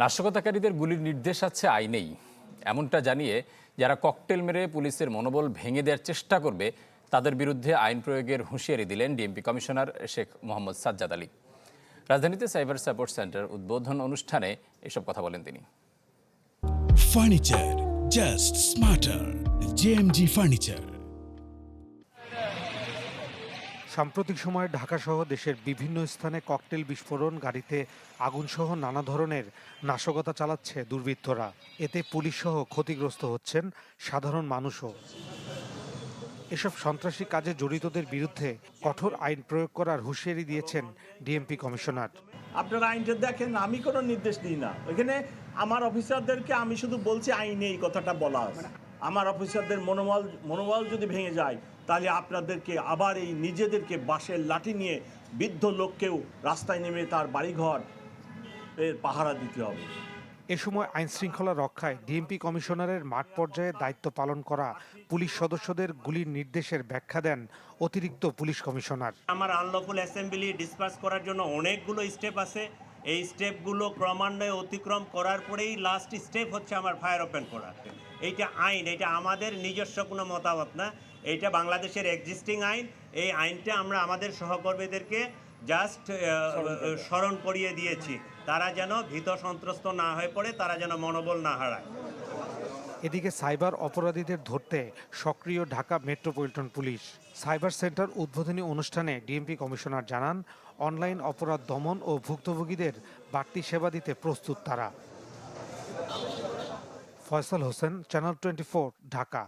নাশকতাকারীদের গুলির নির্দেশ আছে আইনেই এমনটা জানিয়ে যারা ককটেল মেরে পুলিশের মনোবল ভেঙে দেওয়ার চেষ্টা করবে, তাদের বিরুদ্ধে আইন প্রয়োগের হুঁশিয়ারি দিলেন ডিএমপি কমিশনার শেখ মোহাম্মদ সাজ্জাদ আলী রাজধানীতে সাইবার সাপোর্ট সেন্টার উদ্বোধন অনুষ্ঠানে এসব কথা বলেন তিনি Furniture, just smarter. JMG Furniture. সাম্প্রতিক সময়ে ঢাকাসহ দেশের বিভিন্ন স্থানে ককটেল বিস্ফোরণ, গাড়িতে আগুনসহ নানা ধরনের নাশকতা চালাচ্ছে দুর্বৃত্তরা। এতে পুলিশসহ ক্ষতিগ্রস্ত হচ্ছেন সাধারণ মানুষও। এসব সন্ত্রাসী কাজে জড়িতদের বিরুদ্ধে কঠোর আইন প্রয়োগ করার হুঁশিয়ারি দিয়েছেন ডিএমপি কমিশনার। আপনারা আইনটা দেখেন, আমি কোনো নির্দেশ দিই না। ওইখানে আমার অফিসারদেরকে আমি শুধু বলছি আইনে এই কথাটা বলা আছে। আমার অফিসারদের মনোবল মনোবল যদি ভেঙে যায় তাহলে আপনাদেরকে আবার এই নিজেদেরকে বাঁশের লাঠি নিয়ে বৃদ্ধ লোককেও রাস্তায় নেমে তার বাড়িঘর এর পাহারা দিতে হবে। এ সময় আইন শৃঙ্খলা রক্ষায় ডিএমপি কমিশনারের মাঠ পর্যায়ে দায়িত্ব পালন করা পুলিশ সদস্যদের গুলির নির্দেশের ব্যাখ্যা দেন অতিরিক্ত পুলিশ কমিশনার। আমার আনলফুল অ্যাসেম্বলি ডিসপার্স করার জন্য অনেকগুলো স্টেপ আছে। এই স্টেপগুলো ক্রমান্বয়ে অতিক্রম করার পরেই লাস্ট স্টেপ হচ্ছে আমার ফায়ার ওপেন করা। এইটা আইন এটা আমাদের নিজস্ব কোনো মতামত না। এইটা বাংলাদেশের এক্সিস্টিং আইন। এই আইনটা আমরা আমাদের সহকর্মীদেরকে জাস্ট স্মরণ করিয়ে দিয়েছি। তারা যেন ভীত সন্ত্রস্ত না হয়ে পড়ে তারা যেন মনোবল না হারায়। এদিকে সাইবার অপরাধীদের ধরতে সক্রিয় Dhaka metropolitan police. Cyber centre উদ্বোধনী অনুষ্ঠানে ডিএমপি কমিশনার জানান, অনলাইন অপরাধ দমন ও ভুক্তভোগীদের বাড়তি সেবা দিতে প্রস্তুত তারা। Faisal Hossain channel twenty Dhaka